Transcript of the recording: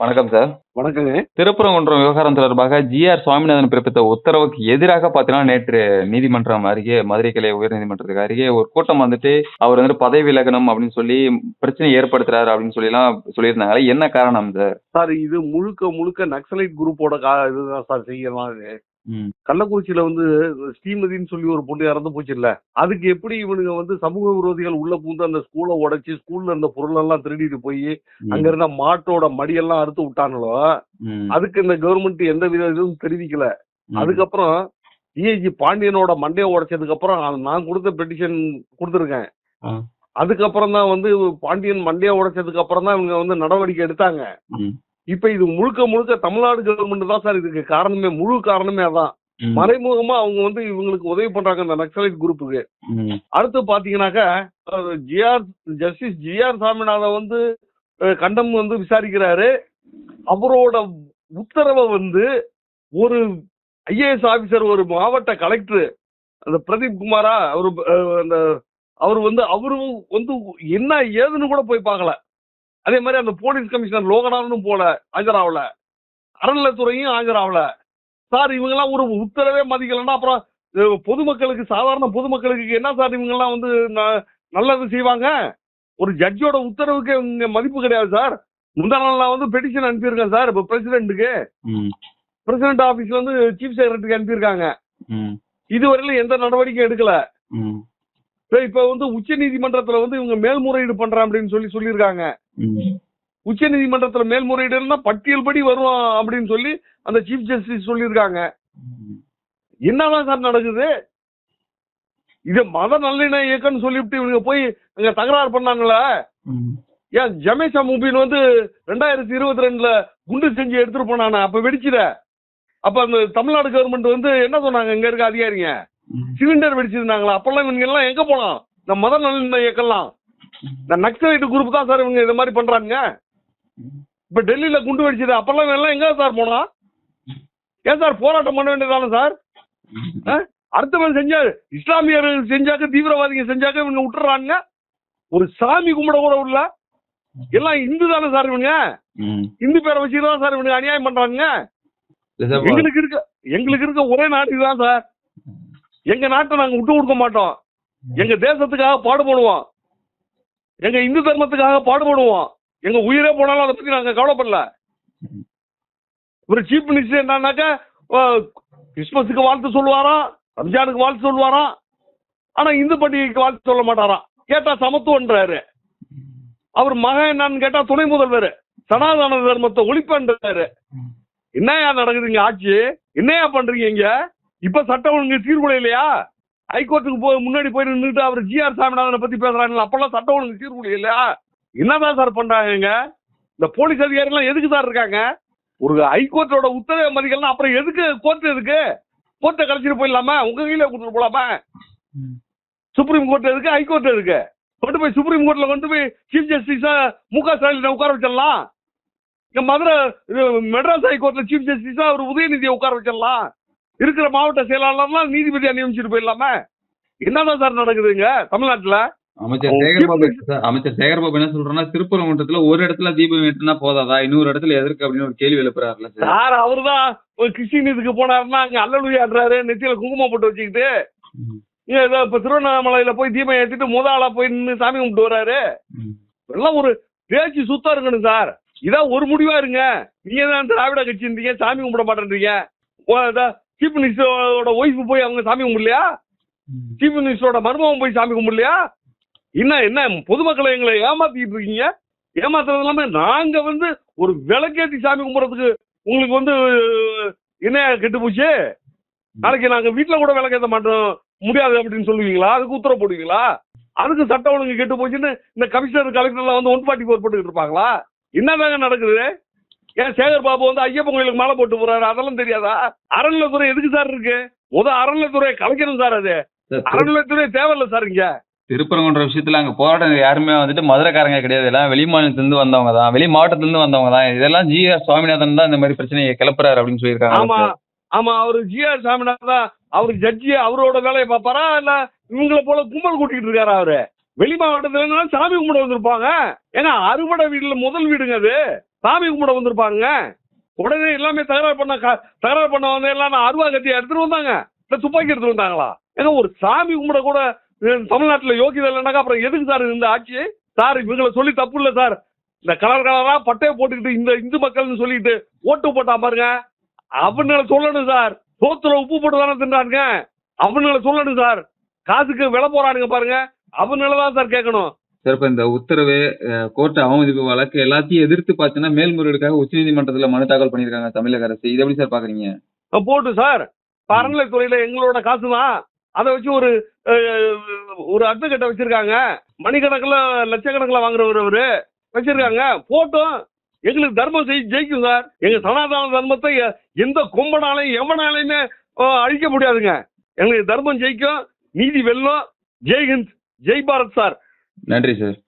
வணக்கம் சார் வணக்கங்க. திருப்பரங்குன்றம் விவகாரம் தொடர்பாக ஜிஆர் சுவாமிநாதன் பிறப்பித்த உத்தரவுக்கு எதிராக பார்த்தீங்கன்னா நேற்று நீதிமன்றம் அருகே மதுரை கிளை உயர்நீதிமன்றத்துக்கு அருகே ஒரு கூட்டம் வந்துட்டு அவர் வந்து பதவி விலகணும் அப்படின்னு சொல்லி பிரச்சனை ஏற்படுத்துறாரு அப்படின்னு சொல்லிலாம் சொல்லியிருந்தாங்க என்ன காரணம் சார் சார் இது முழுக்க முழுக்க நக்சலைட் குரூப்போட கா இதுதான் சார் செய்யலாம் கள்ளக்குறிச்சியில வந்து ஸ்ரீமதின்னு சொல்லி ஒரு பொண்ணு இறந்து போச்சு இல்ல அதுக்கு எப்படி இவனுங்க வந்து சமூக விரோதிகள் உள்ள பூந்து அந்த ஸ்கூலை உடைச்சு ஸ்கூல்ல இருந்த பொருள் எல்லாம் திருடிட்டு போய் அங்க இருந்த மாட்டோட மடியெல்லாம் அறுத்து விட்டானுங்களோ அதுக்கு இந்த கவர்மெண்ட் எந்த வித இதுவும் தெரிவிக்கல. அதுக்கப்புறம் டிஐஜி பாண்டியனோட மண்டையை உடைச்சதுக்கு அப்புறம் நான் கொடுத்த பெட்டிஷன் கொடுத்துருக்கேன். அதுக்கப்புறம் தான் வந்து பாண்டியன் மண்டையை உடைச்சதுக்கு அப்புறம் தான் இவங்க வந்து நடவடிக்கை எடுத்தாங்க. இப்ப இது முழுக்க முழுக்க தமிழ்நாடு கவர்மெண்ட் தான் சார் இதுக்கு காரணமே முழு காரணமே அதான். மறைமுகமா அவங்க வந்து இவங்களுக்கு உதவி பண்றாங்க இந்த நக்சலைட் குரூப்புக்கு அடுத்து பாத்தீங்கன்னாக்கா ஜிஆர் ஜஸ்டிஸ் ஜிஆர் சாமிநாதன் வந்து கண்டம் வந்து விசாரிக்கிறாரு. அவரோட உத்தரவை வந்து ஒரு ஐஏஎஸ் ஆபீசர் ஒரு மாவட்ட கலெக்டர் அந்த பிரதீப் குமாரா அவரு அந்த அவர் வந்து அவரு வந்து என்ன ஏதுன்னு கூட போய் பார்க்கல. அதே மாதிரி அந்த போலீஸ் கமிஷனர் லோகநாதனும் போல ஆஜராகல. அறநிலைத்துறையும் ஆஜராகல. சார் இவங்கெல்லாம் ஒரு உத்தரவே மதிக்கலைன்னா அப்புறம் பொதுமக்களுக்கு சாதாரண பொதுமக்களுக்கு என்ன சார் இவங்கெல்லாம் வந்து நல்லது செய்வாங்க? ஒரு ஜட்ஜோட உத்தரவுக்கு இவங்க மதிப்பு கிடையாது சார். முந்தா நாள் நான் வந்து பெட்டிஷன் அனுப்பியிருக்கேன் சார் இப்போ பிரசிடென்ட்டுக்கு பிரசிடென்ட் ஆபீஸ் வந்து சீஃப் செக்ரட்டரிக்கு அனுப்பியிருக்காங்க. இதுவரையிலும் எந்த நடவடிக்கையும் எடுக்கல. இப்ப இப்ப வந்து உச்ச நீதிமன்றத்துல வந்து இவங்க மேல்முறையீடு பண்றேன் அப்படின்னு சொல்லி சொல்லியிருக்காங்க. உச்ச நீதிமன்றத்துல மேல்முறையீடுன்னா பட்டியல் படி வரும் அப்படின்னு சொல்லி அந்த சீஃப் ஜஸ்டிஸ் சொல்லியிருக்காங்க. என்னதான் சார் நடக்குது? இது மத நல்லிண இயக்கம்னு சொல்லிவிட்டு இவங்க போய் அங்க தகராறு பண்ணாங்களே? ஏன் ஜமேஷா முபின் வந்து ரெண்டாயிரத்தி இருபத்தி ரெண்டுல குண்டு செஞ்சு எடுத்துட்டு போனானே? அப்ப வெடிச்சிட அப்ப அந்த தமிழ்நாடு கவர்மெண்ட் வந்து என்ன சொன்னாங்க? இங்க இருக்க அதிகாரிங்க. சிலிண்டர் வெடிச்சிருந்தாங்களா? அப்பெல்லாம் இவங்க எல்லாம் எங்க போனோம் இந்த மத நல்லிண இயக்கம்லாம். இந்த நக்சலைட் குரூப் தான் சார் இவங்க இந்த மாதிரி பண்றாங்க இப்ப டெல்லியில குண்டு வெடிச்சது அப்பெல்லாம் எல்லாம் எங்க சார் போனோம் ஏன் சார் போராட்டம் பண்ண வேண்டியதானே சார்? அடுத்தவன் செஞ்சா இஸ்லாமியர்கள் செஞ்சாக்க தீவிரவாதிங்க செஞ்சாக்க இவங்க விட்டுறாங்க ஒரு சாமி கும்பிட கூட விடல. எல்லாம் இந்து தானே சார் இவங்க இந்து பேரை வச்சுட்டு தான் சார் இவங்க அநியாயம் பண்றாங்க எங்களுக்கு இருக்க எங்களுக்கு இருக்க ஒரே நாடு இதுதான் சார். எங்க நாட்டை நாங்க விட்டு கொடுக்க மாட்டோம். எங்க தேசத்துக்காக பாடுபடுவோம். எங்க இந்து தர்மத்துக்காக பாடுபடுவோம். எங்க உயிரே போனாலும் அதை பத்தி நாங்க கவலைப்படல. ஒரு சீஃப் மினிஸ்டர் என்னன்னாக்கா கிறிஸ்மஸுக்கு வாழ்த்து சொல்லுவாராம் ரம்ஜானுக்கு வாழ்த்து சொல்லுவாராம் ஆனா இந்து பண்டிகைக்கு வாழ்த்து சொல்ல மாட்டாராம். கேட்டா சமத்துவன்றாரு. அவர் மகன் என்னன்னு கேட்டா துணை முதல்வர். சனாதன தர்மத்தை ஒழிப்பன்றாரு. என்னையா நடக்குதுங்க ஆட்சி? என்னையா பண்றீங்க இங்க? இப்ப சட்டம் ஒழுங்கு சீர்குலையிலையா ஹைகோர்ட்டுக்கு போய் முன்னாடி போய் நின்றுட்டு அவர் ஜிஆர் சாமிநாதனை பத்தி பேசுறாங்க அப்பெல்லாம் சட்டம் ஒழுங்கு சீர்குலையிலையா என்னதான் சார் பண்றாங்க இந்த போலீஸ் அதிகாரி எல்லாம் எதுக்கு சார் இருக்காங்க? ஒரு ஹைகோர்ட்டோட உத்தரவை மதிக்கலாம் அப்புறம் எதுக்கு கோர்ட் எதுக்கு? கோர்ட்டை கழிச்சிட்டு போயிடலாமா? உங்க கையில கொடுத்துட்டு போலாமா? சுப்ரீம் கோர்ட் எதுக்கு? ஹைகோர்ட் எதுக்கு? கொண்டு போய் சுப்ரீம் கோர்ட்ல கொண்டு போய் சீஃப் ஜஸ்டிஸா மு க ஸ்டாலினை உட்கார வச்சிடலாம். இங்க மதுரை மெட்ராஸ் ஹைகோர்ட்ல சீஃப் ஜஸ்டிஸா அவர் உதயநிதியை உட்கார வச்சிடலாம். இருக்கிற மாவட்ட செயலாளர்லாம் நீதிபதியா நியமிச்சிட்டு போயிடலாமா? என்னதான் சார் நடக்குதுங்க தமிழ்நாட்டுல? அமைச்சர் சேகர்பாபு சார், அமைச்சர் சேகர்பாபு என்ன சொல்றேன்னா திருப்பரங்குன்றத்துல ஒரு இடத்துல தீபம் ஏற்றினா போதாதா? இன்னொரு இடத்துல எதற்கு அப்படின்னு ஒரு கேள்வி எழுப்புறாருல சார். அவர்தான் ஒரு கிறிஸ்டின் இதுக்கு போனாருன்னா அங்க அல்லலுயாடுறாரு நெத்தியில குங்குமம் போட்டு வச்சுக்கிட்டு. ஏதோ இப்ப திருவண்ணாமலையில போய் தீபம் ஏத்திட்டு முத ஆளா போய் நின்று சாமி கும்பிட்டு வர்றாரு. எல்லாம் ஒரு பேச்சு சுத்தம் இருக்கணும் சார். இதான் ஒரு முடிவா இருங்க. நீங்க தான் திராவிட கட்சி இருந்தீங்க சாமி கும்பிட மாட்டேன்றீங்க. சீஃப் மினிஸ்டரோட ஒய்ஃப் போய் அவங்க சாமி கும்பிடலையா? சீஃப் மினிஸ்டரோட மருமகன் போய் சாமி கும்பிடலையா? என்ன என்ன பொதுமக்களை எங்களை ஏமாத்திட்டு இருக்கீங்க? ஏமாத்துறது இல்லாம நாங்க வந்து ஒரு விளக்கேத்தி சாமி கும்பிட்றதுக்கு உங்களுக்கு வந்து என்ன கெட்டு போச்சு? நாளைக்கு நாங்க வீட்டுல கூட விளக்கேத்த மாட்டோம். முடியாது அப்படின்னு சொல்லுவீங்களா? அதுக்கு உத்தரவு போடுவீங்களா? அதுக்கு சட்ட ஒழுங்கு கெட்டு போச்சுன்னு இந்த கமிஷனர் கலெக்டர்லாம் வந்து ஒன் ஃபார்ட்டி ஃபோர் போட்டுக்கிட்டு இருப்பாங்களா? என்னதாங்க நடக்குது? ஏன் சேகர் பாபு வந்து ஐயப்பன் கோயிலுக்கு மாலை போட்டு போறாரு? அதெல்லாம் தெரியாதா? அறநிலைத்துறை எதுக்கு சார் இருக்கு? முத அறநிலைத்துறையை கலைக்கணும் சார் அது. அறநிலைத்துறை தேவையில்ல சார் இங்க. திருப்பரங்குன்ற விஷயத்துல அங்க போராட்டம் யாருமே வந்துட்டு மதுரைக்காரங்க கிடையாது. எல்லாம் வெளி மாநிலத்துல இருந்து வந்தவங்க தான். வெளி மாவட்டத்துல இருந்து வந்தவங்க தான். இதெல்லாம் ஜி ஆர் சுவாமிநாதன் தான் இந்த மாதிரி பிரச்சனையை கிளப்புறாரு அப்படின்னு ஆமா. சொல்லியிருக்காங்க ஆமா அவரு ஜிஆர் சாமிநாதன் அவரு ஜட்ஜி அவரோட வேலையை பார்ப்பாரா? இல்ல இவங்கள போல கும்பல் கூட்டிட்டு இருக்காரா அவரு? வெளி மாவட்டத்துல சாமி கும்பிட வந்திருப்பாங்க. ஏன்னா அறுபடை வீடுல முதல் வீடுங்க அது. சாமி கும்பிட வந்திருப்பாங்க. உடனே எல்லாமே தகராறு பண்ண தகராறு பண்ண வந்து எல்லாம் நான் அருவா கத்தி எடுத்துட்டு வந்தாங்க. இல்ல துப்பாக்கி எடுத்துட்டு வந்தாங்களா? ஏங்க ஒரு சாமி கும்பிட கூட தமிழ்நாட்டில் தமிழ்நாட்டுல யோகிதை இல்லைனாக்கா அப்புறம் எதுக்கு சார் இந்த ஆட்சி? சார் இவங்களை சொல்லி தப்பு இல்லை சார். இந்த கலர் கலரா பட்டையை போட்டுக்கிட்டு இந்த இந்து மக்கள்னு சொல்லிட்டு ஓட்டு போட்டா பாருங்க. அவனுங்களை சொல்லணும் சார். சோத்துல உப்பு போட்டு தானே தின்றானுங்க. அவனுங்களை சொல்லணும் சார். காசுக்கு விலை போறானுங்க பாருங்க. அவனால தான் சார் கேட்கணும். சிறப்பு இந்த உத்தரவு கோர்ட் அவமதிப்பு வழக்கு எல்லாத்தையும் எதிர்த்து பார்த்தீங்கன்னா மேல்முறையீடுக்காக உச்சநீதிமன்றத்துல மனு தாக்கல் பண்ணியிருக்காங்க தமிழக அரசு. இதை எப்படி சார் பாக்குறீங்க? அஹ் போட்டு சார் இப்ப அறநிலைத்துறையில எங்களோட காசு தான் அதை வச்சு ஒரு அஹ், ஒரு அட்வொகேட்டை வச்சிருக்காங்க. மணிக்கணக்கில் லட்சக்கணக்கில் வாங்குறவர் அவரு வச்சிருக்காங்க. போட்டும். எங்களுக்கு தர்மம் செய் ஜெயிக்கும் சார். எங்க சனாதன தர்மத்தை எ- எந்த கொம்பனாலையும் எவனாலையுமே அஹ், அழிக்க முடியாதுங்க. எங்களுக்கு தர்மம் ஜெயிக்கும். நீதி வெல்லும். ஜெய் ஹிந்த் ஜெய் பாரத் சார். நன்றி சார்